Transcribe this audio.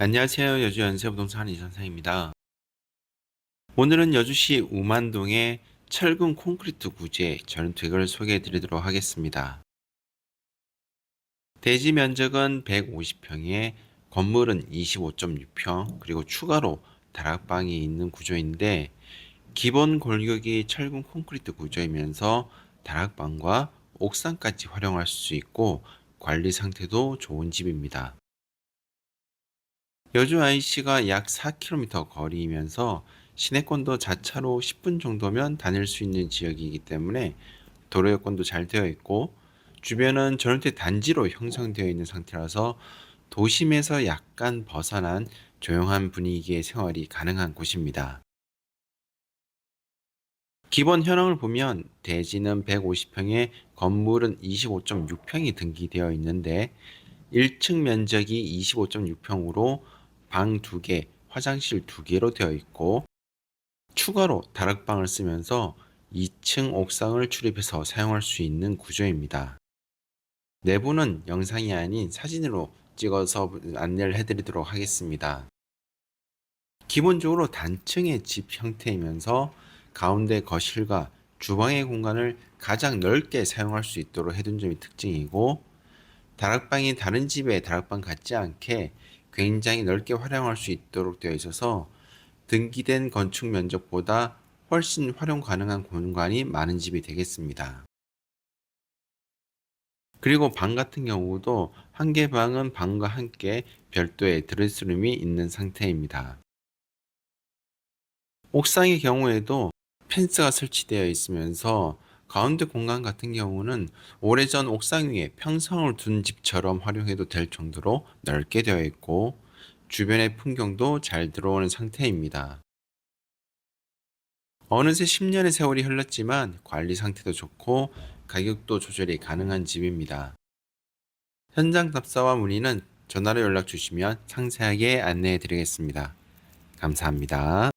안녕하세요. 여주 연세부동산 이선상입니다. 오늘은 여주시 우만동의 철근 콘크리트 구제 전투획을 소개해 드리도록 하겠습니다. 대지 면적은 150평에 건물은 25.6평 그리고 추가로 다락방이 있는 구조인데 기본 골격이 철근 콘크리트 구조이면서 다락방과 옥상까지 활용할 수 있고 관리 상태도 좋은 집입니다. 여주 IC가 약 4km 거리이면서 시내권도 자차로 10분 정도면 다닐 수 있는 지역이기 때문에 도로 여건도 잘 되어 있고 주변은 전원태 단지로 형성되어 있는 상태라서 도심에서 약간 벗어난 조용한 분위기의 생활이 가능한 곳입니다. 기본 현황을 보면 대지는 150평에 건물은 25.6평이 등기되어 있는데 1층 면적이 25.6평으로 방 2개, 화장실 2개로 되어 있고 추가로 다락방을 쓰면서 2층 옥상을 출입해서 사용할 수 있는 구조입니다. 내부는 영상이 아닌 사진으로 찍어서 안내를 해드리도록 하겠습니다. 기본적으로 단층의 집 형태이면서 가운데 거실과 주방의 공간을 가장 넓게 사용할 수 있도록 해둔 점이 특징이고 다락방이 다른 집의 다락방 같지 않게 굉장히 넓게 활용할 수 있도록 되어 있어서 등기된 건축 면적보다 훨씬 활용 가능한 공간이 많은 집이 되겠습니다. 그리고 방 같은 경우도 한 개 방은 방과 함께 별도의 드레스룸이 있는 상태입니다. 옥상의 경우에도 펜스가 설치되어 있으면서 가운데 공간 같은 경우는 오래전 옥상 위에 평성을 둔 집처럼 활용해도 될 정도로 넓게 되어 있고 주변의 풍경도 잘 들어오는 상태입니다. 어느새 10년의 세월이 흘렀지만 관리 상태도 좋고 가격도 조절이 가능한 집입니다. 현장 답사와 문의는 전화로 연락 주시면 상세하게 안내해 드리겠습니다. 감사합니다.